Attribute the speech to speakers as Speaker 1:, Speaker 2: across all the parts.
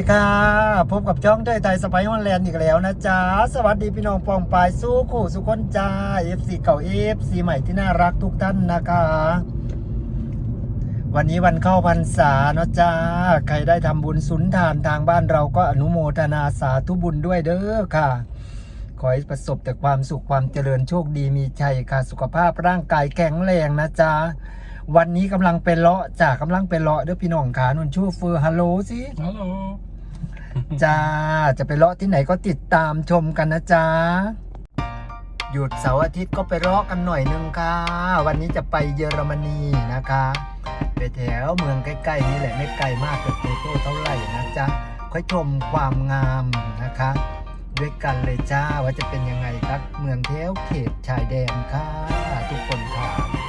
Speaker 1: สวัสดีค่ะ พบกับจ้องเตยไทยสไปฮอนแลนด์อีกแล้วนะจ๊ะ สวัสดีพี่น้องปองปายสู้คู่สุขคนจ้า FC เก่า FC ใหม่ที่น่ารักทุกท่านนะคะ วันนี้วันเข้าพรรษาเนาะจ้า ใครได้ทำบุญสุนทานทางบ้านเราก็อนุโมทนาสาธุบุญด้วยเด้อค่ะ ขอให้ประสบแต่ความสุขความเจริญโชคดีมีชัยค่ะ สุขภาพร่างกายแข็งแรงนะจ๊ะวันนี้กำลังเป็นเลาะจ้ากำลังเป็นเลาะเด้อพี่น้องขานุนชูเฟอร์ฮัลโหลสิ
Speaker 2: ฮัลโหล
Speaker 1: จ้า จะไปเลาะที่ไหนก็ติดตามชมกันนะจ๊ะ หยุดเสาร์อาทิตย์ก็ไปเลาะกันหน่อยนึงค่ะ วันนี้จะไปเยอรมนีนะคะ ไปแถวเมืองใกล้ๆนี่แหละไม่ไกลมากจากโตโต้เท่าไหร่นะจ๊ะ ค่อยชมความงามนะคะ ด้วยกันเลยจ้าว่าจะเป็นยังไงครับ เมืองเทวเขตชายแดนค่ะ ทุกคนค่ะ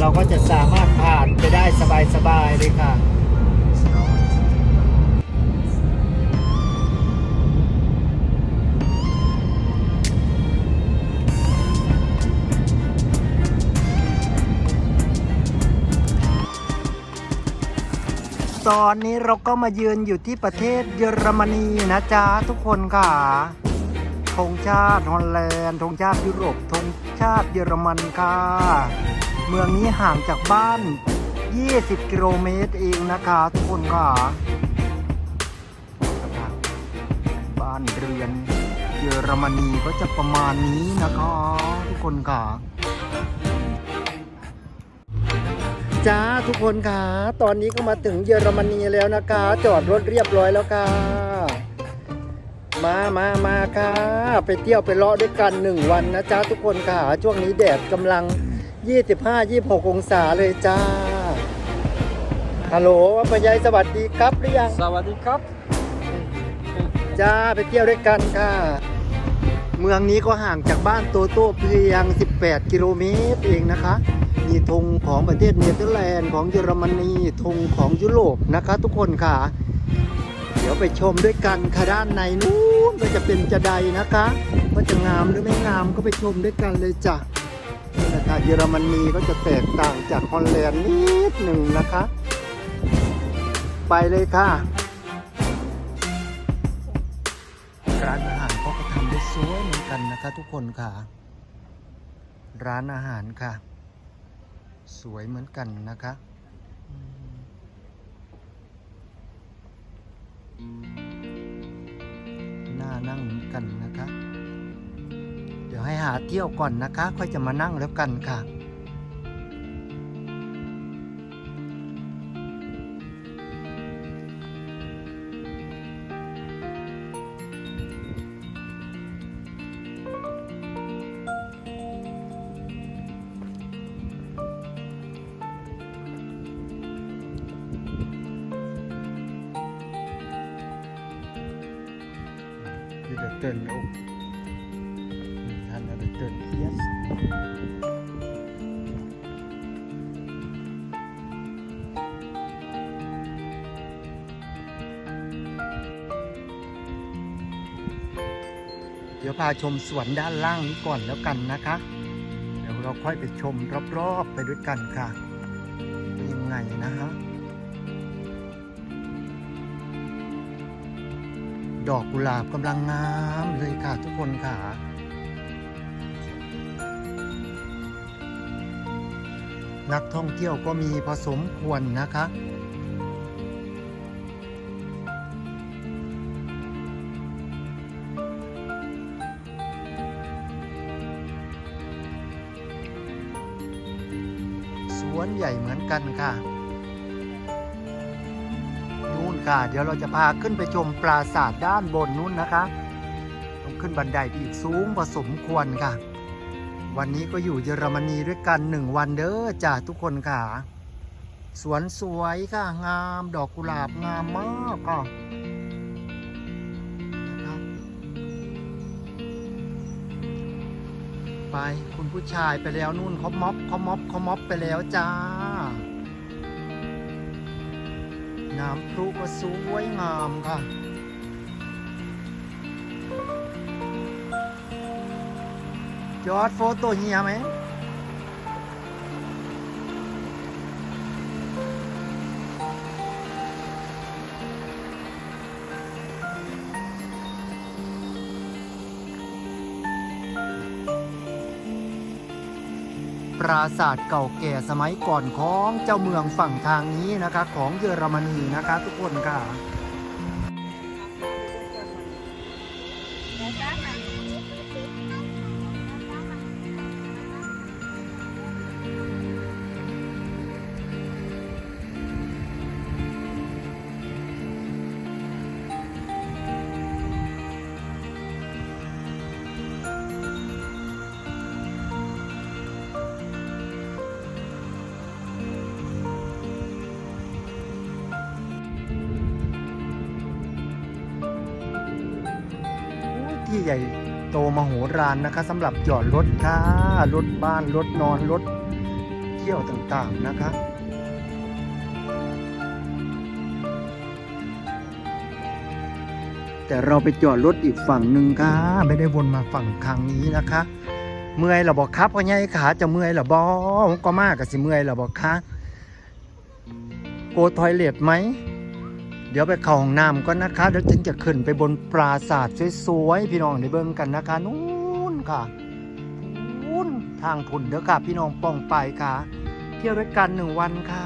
Speaker 1: เราก็จะสามารถผ่านไปได้สบายๆเลยค่ะตอนนี้เราก็มายืนอยู่ที่ประเทศเยอรมนีนะจ๊ะทุกคนค่ะ ธงชาติฮอลแลนด์ ธงชาติยุโรป ธงชาติเยอรมันค่ะ เมืองนี้ห่างจากบ้าน 20 กิโลเมตรเองนะคะทุกคนค่ะบ้านเรือนเยอรมนีก็จะประมาณนี้นะคะ ทุกคนค่ะจ้าทุกคนค่ะ ตอนนี้ก็มาถึงเยอรมนีแล้วนะคะ จอดรถเรียบร้อยแล้วค่ะ มามามาค่ะ ไปเที่ยวไปเลาะด้วยกันหนึ่งวันนะจ้าทุกคนค่ะ ช่วงนี้แดดกำลัง 25-26 องศาเลยจ้า ฮัลโหลว่าปยายสวัสดีครับหรือยัง
Speaker 2: สวัสดีครับ
Speaker 1: จ้าไปเที่ยวด้วยกันค่ะ เมืองนี้ก็ห่างจากบ้านโตโต้เพียง 18 กิโลเมตรเองนะคะ มีธงของประเทศเนเธอร์แลนด์ของเยอรมนีธงของยุโรปนะคะ ทุกคนค่ะ เดี๋ยวไปชมด้วยกันค่ะด้านในนู้นก็จะเป็นจะใดนะคะว่าจะงามหรือไม่งามก็ไปชมด้วยกันเลยจ้ะ นะคะเยอรมนีก็จะแตกต่างจากฮอลแลนด์นิดหนึ่งนะคะ ไปเลยค่ะร้านอาหารเขาก็ทำได้สวยเหมือนกันนะคะทุกคนค่ะ ร้านอาหารค่ะ สวยเหมือนกันนะคะน่านั่งเหมือนกันนะคะ ให้หาเที่ยวก่อนนะคะ ค่อยจะมานั่งแล้วกันค่ะาชมสวนด้านล่างนี้ก่อนแล้วกันนะคะ เดี๋ยวเราค่อยไปชมรอบๆไปด้วยกันค่ะเป็นยังไงนะฮะดอกกุหลาบกำลังงามเลยค่ะทุกคนค่ะนักท่องเที่ยวก็มีผสมควรนะคะ กันค่ะนู่นค่ะ เดี๋ยวเราจะพาขึ้นไปชมปราสาทด้านบนนู้นนะคะต้องขึ้นบันไดไปอีกสูงพอสมควรค่ะ วันนี้ก็อยู่เยอรมนีด้วยกันหนึ่งวันเด้อจ้าทุกคนค่ะ สวนสวยค่ะงามดอกกุหลาบงามมากค่ะนไปคุณผู้ชายไปแล้วนู่นเขาม็อบเขาม็อบเขาม็อบไปแล้วจ้า น้ำพุก็สวยงามค่ะจอดโฟโต้เฮียไหม ราสตร์เก่าแก่สมัยก่อนของเจ้าเมืองฝั่งทางนี้นะคะ ของเยอรมนีนะคะ ทุกคนค่ะ ใหญ่โตมโหฬารนะคะสำหรับจอดรถค่ะรถบ้านรถนอนรถเที่ยวต่างๆนะคะแต่เราไปจอดรถอีกฝั่งหนึ่งค่ะไม่ได้วนมาฝั่งทางนี้นะคะ เมื่อยหรอบอกครับพ่อใหญ่ขาจะเมื่อยหรอบอก็มากกับสิเมื่อยหรอบอกคะโกทอยเลทไหม เดี๋ยวไปเข้าห้องน้ำก่อนนะคะเดี๋ยวจึงจะขึ้นไปบนปราสาทสวยๆพี่น้องได้เบิ่งกันนะคะนู่นค่ะนู่นทางผุนเด้อค่ะ พี่น้องป้องไปค่ะ เที่ยวด้วยกันหนึ่งวันค่ะ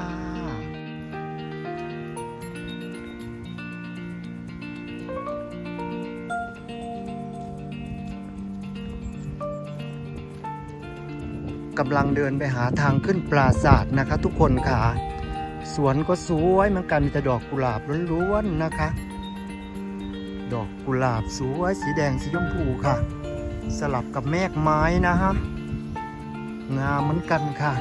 Speaker 1: กำลังเดินไปหาทางขึ้นปราสาทนะคะทุกคนค่ะ สวนก็สวยเหมือนกันมีแต่ดอกกุหลาบล้วนๆนะคะ ดอกกุหลาบสวยสีแดงสีชมพูค่ะ สลับกับแมกไม้นะฮะงามเหมือนกันค่ะ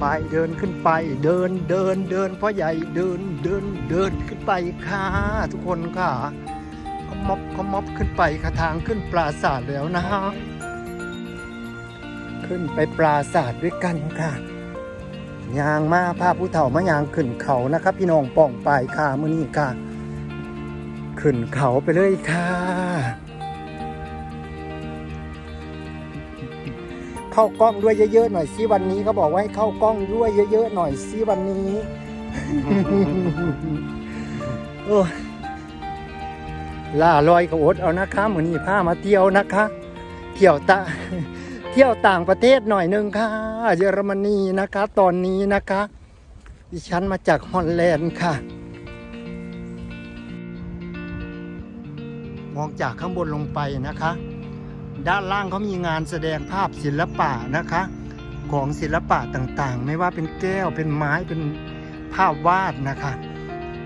Speaker 1: ไปเดินขึ้นไปเดินเดินเดินพ่อใหญ่เดินเดินเดินขึ้น ไปค่ะทุกคนค่ะเขาม็อบเขาม็อบขึ้นไปค่ะทางขึ้นปราสาทแล้วนะฮะขึ้นไปปราสาทด้วยกันค่ะยางมาพาผู้เฒ่ามายางขึ้นเขานะครับ พี่น้องป่องปลายค่ะมื่อนี้ค่ะ ขึ้นเขาไปเลยค่ะ เข้ากล้องด้วยเยอะๆหน่อยสิวันนี้เขาบอกว่าให้เข้ากล้องด้วยเยอะๆหน่อยสิวันนี้ โอ้ล่าลอยกับอดเอานะคะเหมือนี้พามาเที่ยวนะคะ เที่ยวตะเที่ยวต่างประเทศหน่อยหนึงค่ะ เยอรมนีนะคะ ตอนนี้นะคะ ดิฉันมาจากฮอลแลนด์ค่ะ มองจากข้างบนลงไปนะคะ ด้านล่างเขามีงานแสดงภาพศิลปะนะคะ ของศิลปะต่างๆ ไม่ว่าเป็นแก้วเป็นไม้เป็นภาพวาดนะคะ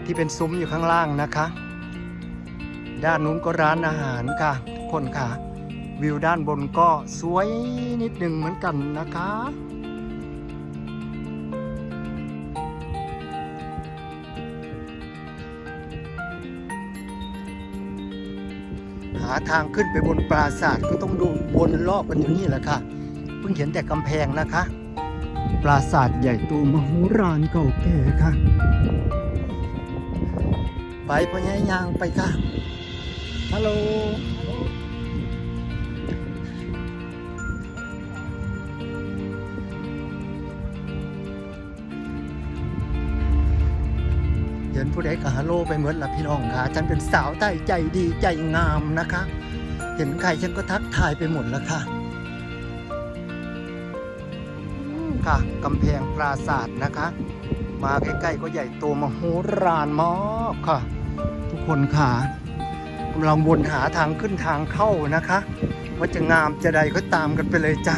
Speaker 1: ที่เป็นซุ้มอยู่ข้างล่างนะคะ ด้านนู้นก็ร้านอาหารค่ะทุกคนค่ะ วิวด้านบนก็สวยนิดหนึ่งเหมือนกันนะคะ หาทางขึ้นไปบนปราสาทก็ต้องดูวนรอบกันอยู่นี่แหละค่ะ เพิ่งเห็นแต่กำแพงนะคะ ปราสาทใหญ่โตมโหฬารเก่าแก่ค่ะ ไปพญายางไปค่ะฮัลโหลเห็นผู้ใดก็ฮัลโหลไปเหมือนละพี่น้องค่ะ ฉันเป็นสาวใต้ใจดีใจงามนะคะ เห็นใครฉันก็ทักทายไปหมดแล้วค่ะอืมค่ะกำแพงปราสาทนะคะ มาใกล้ๆก็ใหญ่โตมโหฬารมากค่ะทุก คนค่ะกำลังวนหาทางขึ้นทางเข้านะคะ ว่าจะงามจะใดก็ตามกันไปเลยจ้า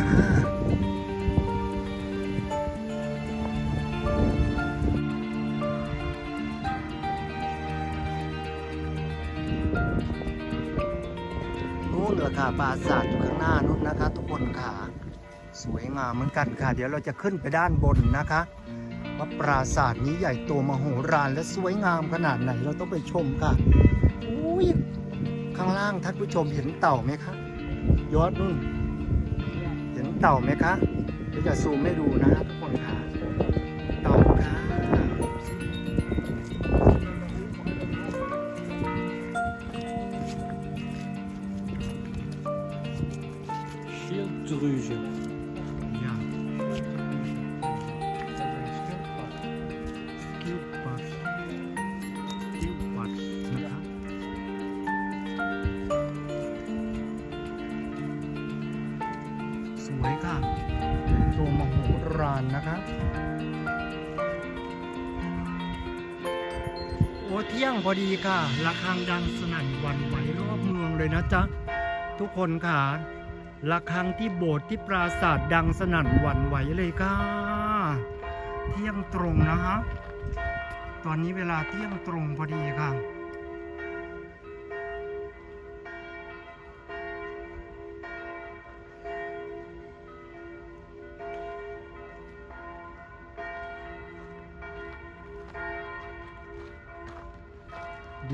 Speaker 1: นู่นราคาปราสาทอยู่ข้างหน้านู่นนะคะ ทุกคนค่ะ สวยงามเหมือนกันค่ะ เดี๋ยวเราจะขึ้นไปด้านบนนะคะ ว่าปราสาทนี้ใหญ่โตมโหฬารและสวยงามขนาดไหนเราต้องไปชมค่ะอุ้ยข้างล่างท่านผู้ชมเห็นเต่าไหมคะยอดนู่น เห็นเต่าไหมคะเดี๋ยวจะซูมให้ดูนะครับ เที่ยงพอดีค่ะระฆังดังสนั่นหวันไหวรอบเมืองเลยนะจ๊ะ ทุกคนค่ะระฆังที่โบสถ์ที่ปราสาทดังสนั่นหวั่นไหวเลยค่ะ เที่ยงตรงนะฮะ ตอนนี้เวลาเที่ยงตรงพอดีค่ะ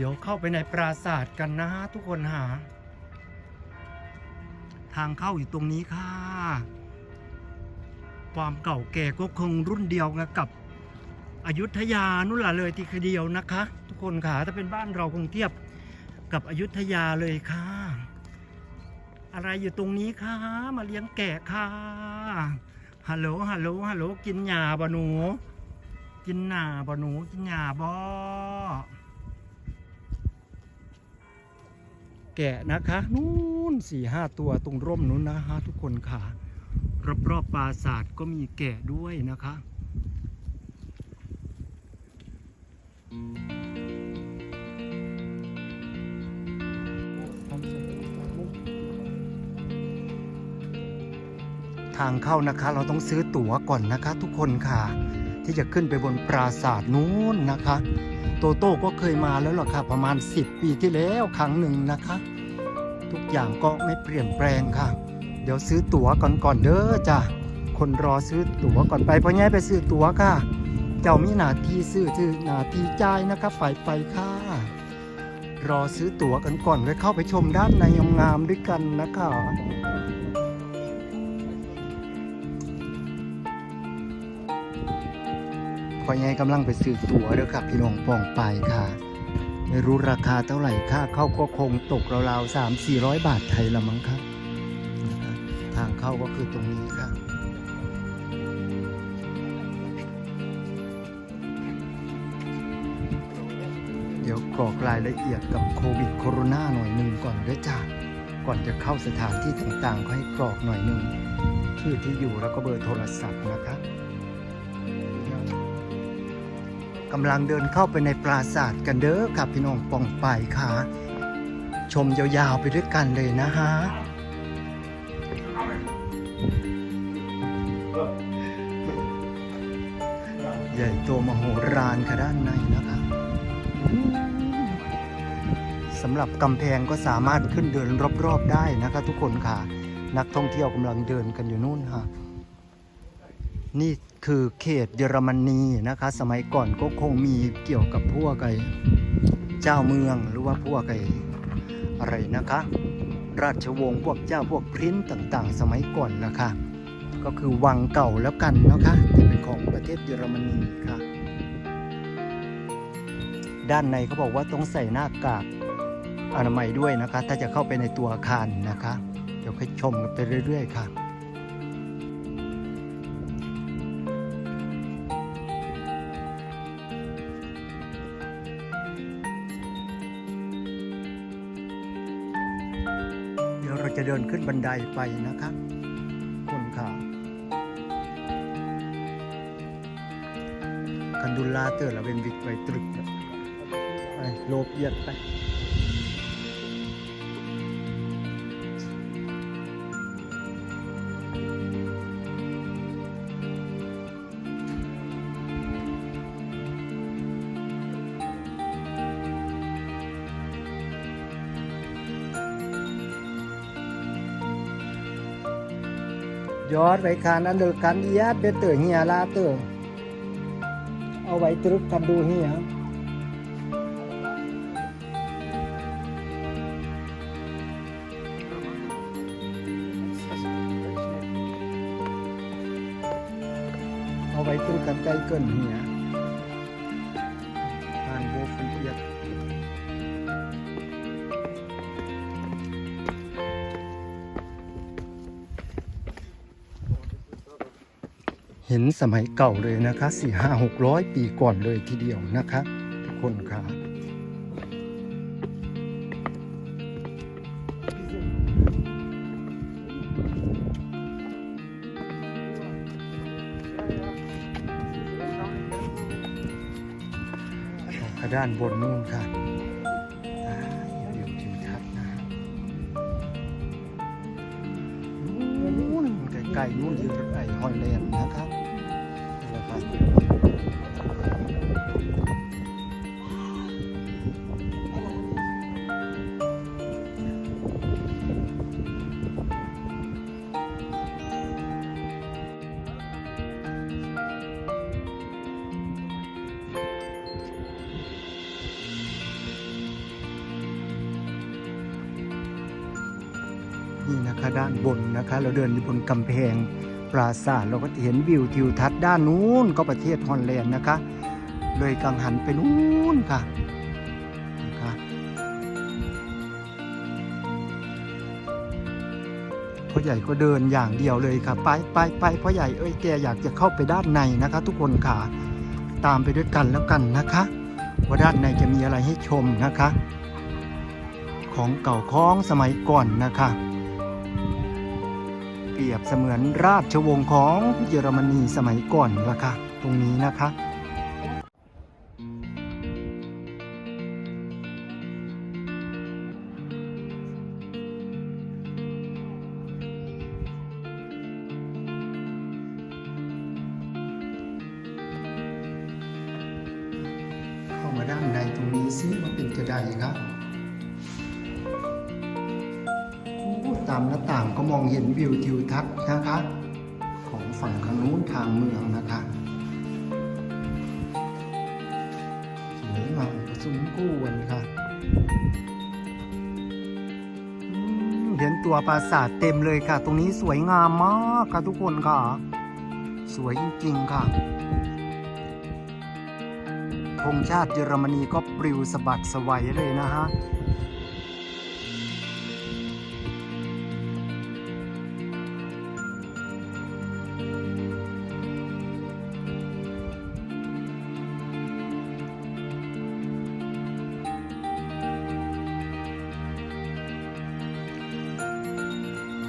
Speaker 1: ดี๋ยวเข้าไปในปราสาทกันนะฮะทุกคนหา ทางเข้าอยู่ตรงนี้ค่ะ ความเก่าแก่ก็คงรุ่นเดียวกับอยุธยานู่นแหละเลยทีเดียวนะคะ ทุกคนค่ะถ้าเป็นบ้านเราคงเทียบกับอยุธยาเลยค่ะ อะไรอยู่ตรงนี้ค่ะ มาเลี้ยงแกะค่ะฮัลโหลฮัลโหลฮัลโหลกินหญ้าบ่หนู กินหน้าบ่หนูกินหญ้าบ่ แกะนะคะนู่นสี่ห้าตัวตรงร่มนู้นนะฮะทุกคนค่ะ รอบๆปราสาทก็มีแกะด้วยนะคะทางเข้านะคะเราต้องซื้อตั๋วก่อนนะคะ ทุกคนค่ะ ที่จะขึ้นไปบนปราสาทนู้นนะคะ โตโต้ก็เคยมาแล้วหรอกค่ะ ประมาณ 10 ปีที่แล้วครั้งหนึ่งนะคะ ทุกอย่างก็ไม่เปลี่ยนแปลงค่ะ เดี๋ยวซื้อตั๋วก่อนก่อนเด้อจ้ะคนรอซื้อตั๋วก่อนไปเพราะง่ไปซื้อตั๋วค่ะ เจ้ามีหนาทีซื้อชื่อหนาทีจ่ายนะคะไปไปค่ะ รอซื้อตั๋วกันก่อนไว้เข้าไปชมด้านในงามๆด้วยกันนะคะ พอไงกำลังไปซื้อตั๋วเด้อครับพี่น้องปองไปค่ะ ไม่รู้ราคาเท่าไหร่ค่าเข้าก็คงตกราวๆสามสี่ร้อยบาทไทยละมั้งครับนะทางเข้าก็คือตรงนี้ครับเดี๋ยวกรอกรายละเอียดกับโควิดโคโรนาหน่อยหนึ่งก่อนด้วยจ้าก่อนจะเข้าสถานที่ต่างๆก็ให้กรอกหน่อยหนึ่งชื่อที่อยู่แล้วก็เบอร์โทรศัพท์นะครั กำลังเดินเข้าไปในปราสาทกันเด้อครับพี่น้องปองไปค่ะ ชมยาวๆไปด้วยกันเลยนะฮะใหญ่โตมโหฬารค่ะด้านในนะคะสำหรับกำแพงก็สามารถขึ้นเดินรอบๆได้นะคะ ทุกคนค่ะ นักท่องเที่ยวกำลังเดินกันอยู่นู่นค่ะ นี่ คือเขตเยอรมนีนะคะ สมัยก่อนก็คงมีเกี่ยวกับพวกไอ้เจ้าเมืองหรือว่าพวกไอ้อะไรนะคะ ราชวงศ์พวกเจ้าพวกพรินต่างๆ สมัยก่อนนะคะ ก็คือวังเก่าแล้วกันนะคะแต่เป็นของประเทศเยอรมนีค่ะ ด้านในเขาบอกว่าต้องใส่หน้ากากอนามัยด้วยนะคะ ถ้าจะเข้าไปในตัวอาคารนะคะ เดี๋ยวค่อยชมกันไปเรื่อย ๆ ค่ะ จะเดินขึ้นบันไดไปนะคะคุณค่ะคันดุลลาเตอร์ละเวนวิกไปตรึกไปโลบเยียดไป ยอดไว้คานอันเดอร์คันยาดเบเตอร์เฮียลาเตอร์เอาไว้ตรึกกันดูเฮียเอาไว้ตรึกกันใกล้เกินเฮีย เห็นสมัยเก่าเลยนะคะสี่ห้าหกร้อยปีก่อนเลยทีเดียวนะคะ ทุกคนค่ะด้านบนนู่นค่ะอ่าเดี๋ยวทิวทัศน์นะนู่นไกลๆนู่นที่ไอฮอยแลนด์นะครับ นะคะด้านบนนะคะ เราเดินอยู่บนกำแพงปราสาทเราก็จะเห็นวิวทิวทัศน์ด้านนู้นก็ประเทศฮอลแลนด์นะคะ เลยกังหันไปนู้นค่ะนะคะพ่อใหญ่ก็เดินอย่างเดียวเลยค่ะ ไปไปไปพ่อใหญ่เอ้ยแกอยากจะเข้าไปด้านในนะคะ ทุกคนค่ะตามไปด้วยกันแล้วกันนะคะ ว่าด้านในจะมีอะไรให้ชมนะคะ ของเก่าของสมัยก่อนนะคะ รียบเสมือนราชวงศ์ของเยอรมนีสมัยก่อนละค่ะ ตรงนี้นะคะเข้ามาด้านในตรงนี้ซิว่าเป็นจะใดครับ ตามหน้าต่างก็มองเห็นวิวทิวทัศน์นะคะ ของฝั่งทางนู้นทางเมืองนะคะสวยงามประสุมกู้วันค่ะ เห็นตัวปราสาทเต็มเลยค่ะ ตรงนี้สวยงามมากค่ะทุกคนค่ะ สวยจริงๆค่ะธงชาติเยอรมนีก็ปลิวสะบัดสวัยเลยนะฮะ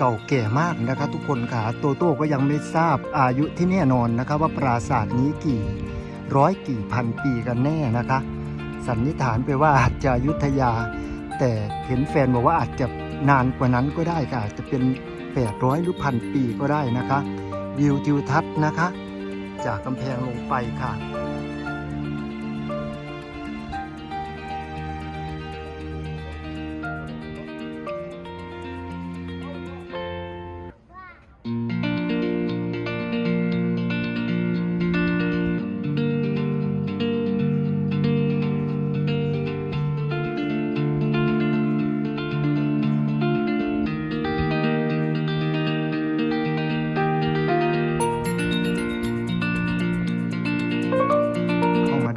Speaker 1: ก่าแก่มากนะครับ ทุกคนค่ะโตโต้ก็ยังไม่ทราบอายุที่แน่นอนนะครับ ว่าปราสาทนี้กี่ร้อยกี่พันปีกันแน่นะคะ สันนิษฐานไปว่าอาจจะอยุธยา แต่เห็นแฟนบอกว่าอาจจะนานกว่านั้นก็ได้ค่ะอาจจะเป็น 800 หรือพันปีก็ได้นะคะ วิวทิวทัศน์นะคะ จากกำแพงลงไปค่ะ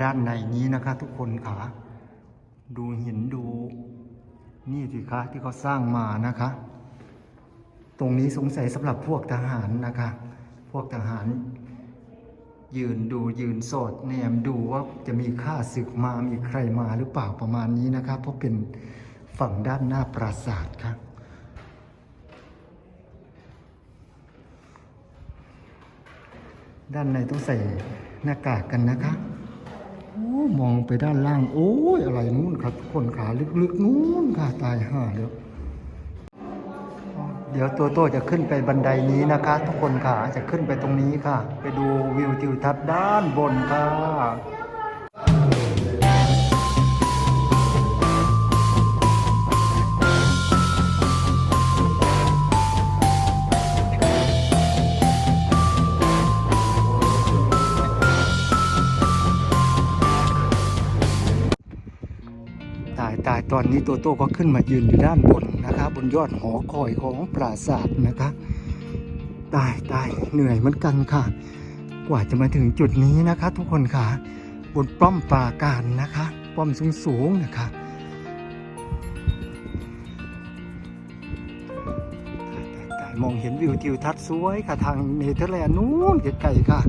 Speaker 1: ด้านในนี้นะคะ ทุกคนค่ะดูหินดู นี่สิคะที่เขาสร้างมานะคะ ตรงนี้สงสัยสำหรับพวกทหารนะคะ พวกทหาร ยืนดูยืนโสดแนมดูว่าจะมีข้าศึกมามีใครมาหรือเปล่าประมาณนี้นะครับเพราะเป็นฝั่งด้านหน้าปราสาทครับด้านในต้องใส่หน้ากากกันนะคะ มองไปด้านล่าง โอ้ยอะไรนู้นครับทุกคนขาลึกๆนู้นค่ะตายห่าเดี๋ยวเดี๋ยวตัวโตจะขึ้นไปบันไดนี้นะคะ ทุกคนขาจะขึ้นไปตรงนี้ค่ะ ไปดูวิวทิวทัศน์ด้านบนค่ะ อนนี้ตัวโตก็ขึ้นมายืนอยู่ด้านบนนะคะบนยอดหอคอยของปราสาทนะคะตายตายเหนื่อยเหมือนกันค่ะ กว่าจะมาถึงจุดนี้นะคะ ทุกคนค่ะบนป้อมปราการนะคะ ป้อมสูงสูงๆนะคะตายตายมองเห็นวิวทิวทัศน์สวยค่ะทางเนเธอร์แลนด์นู้นไกลๆค่ะ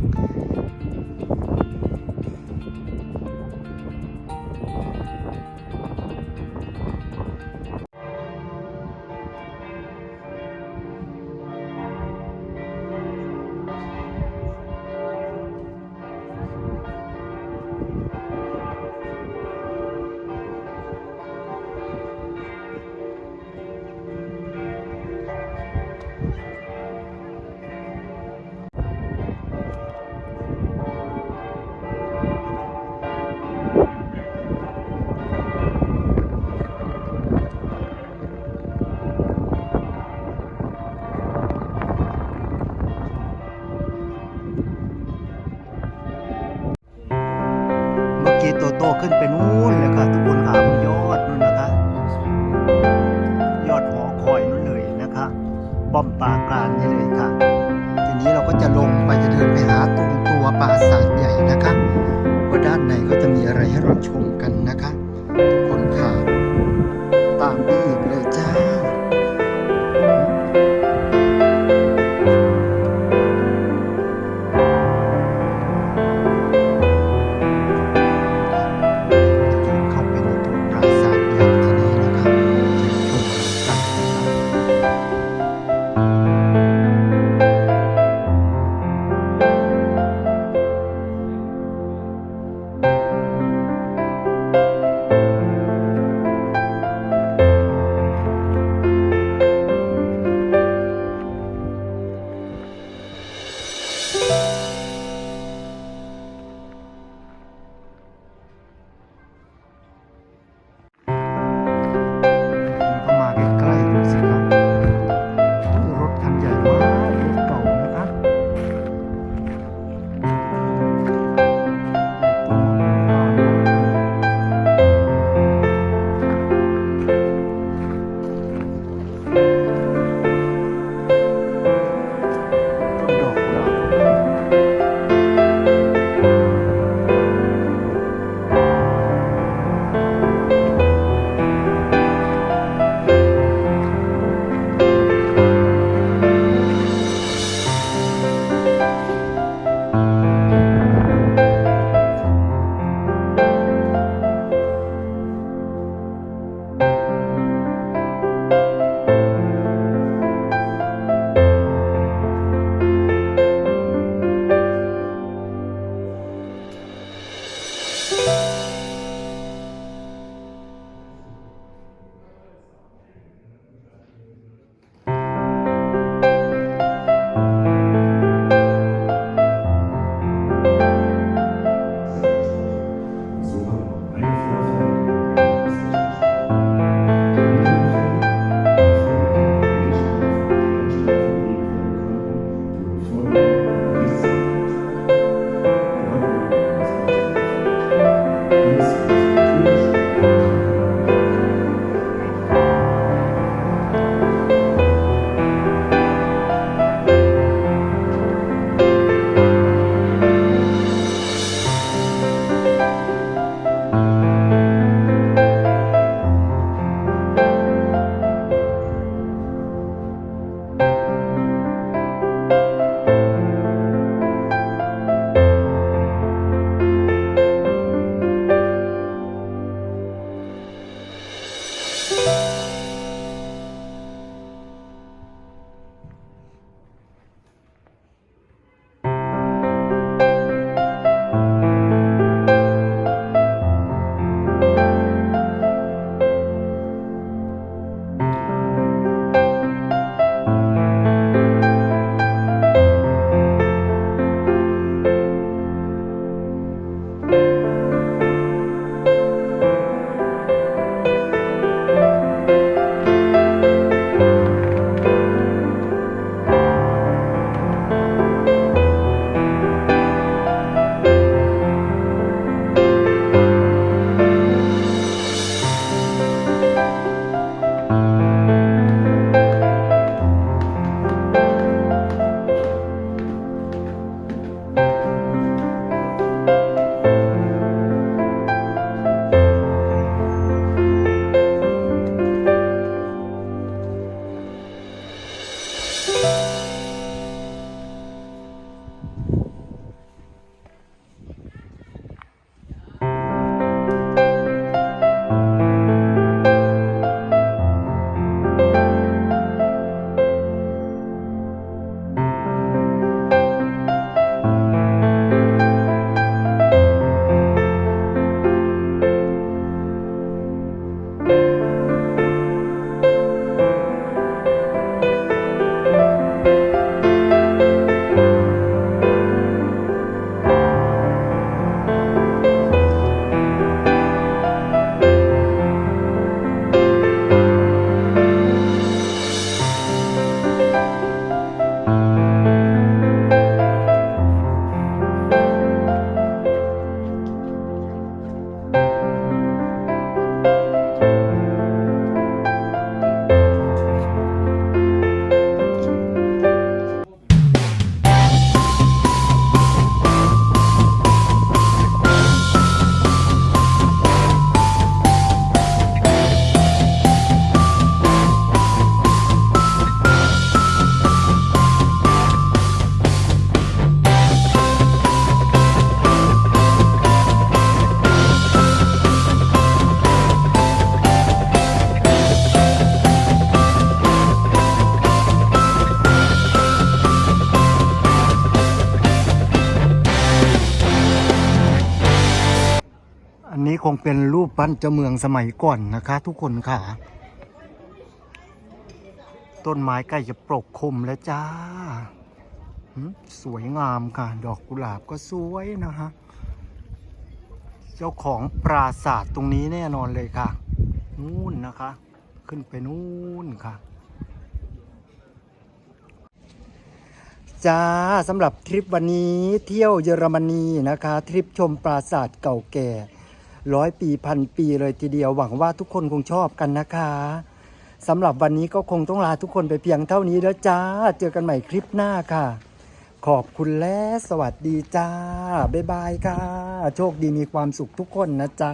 Speaker 1: เป็นเจ้าเมืองสมัยก่อนนะคะ ทุกคนค่ะ ต้นไม้ใกล้จะปกคลุมแล้วจ้า สวยงามค่ะ ดอกกุหลาบก็สวยนะฮะ เจ้าของปราสาทตรงนี้แน่นอนเลยค่ะ นู่นนะคะ ขึ้นไปนู่นค่ะจ้าสำหรับทริปวันนี้เที่ยวเยอรมนีนะคะ ทริปชมปราสาทเก่าแก่ ร้อยปีพันปีเลยทีเดียวหวังว่าทุกคนคงชอบกันนะคะสำหรับวันนี้ก็คงต้องลาทุกคนไปเพียงเท่านี้แล้วจ้า เจอกันใหม่คลิปหน้าค่ะ ขอบคุณและสวัสดีจ้า บ๊ายบายค่ะ โชคดีมีความสุขทุกคนนะจ๊ะ